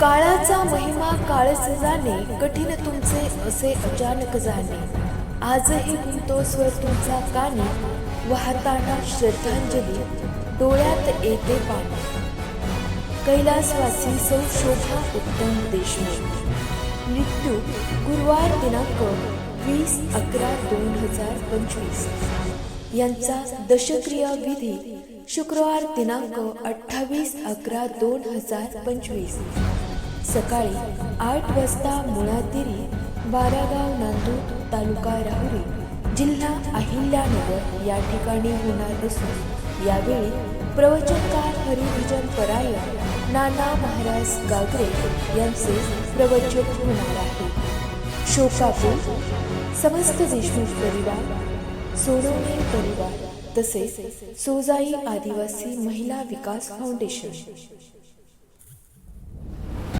काळाचा महिमा काळस जाणे कठीण तुमचे असे अचानक जाणे. आजही गुंतो स्वर तुमचा कानी वाहताना श्रद्धांजली डोळ्यात येते पाणी. कैलासवासी सौ शोभा उत्तम देशमुख. मृत्यू गुरुवार दिनांक वीस अकरा दोन हजार पंचवीस. यांचा दशक्रिया विधी शुक्रवार दिनांक अठ्ठावीस अकरा दोन हजार पंचवीस. सकाळी आठ वाजता मुळातिरी बारागाव नांदूर तालुका राहुरी जिल्हा अहिल्यानगर या ठिकाणी होणार असून यावेळी प्रवचनकार हरिभजन परायण नाना महाराज गागरे यांचे प्रवचन होणार आहे. शोकापूर समस्त देशमुख परिवार सोनवणे परिवार तसेच सोजाई आदिवासी महिला विकास फाउंडेशन.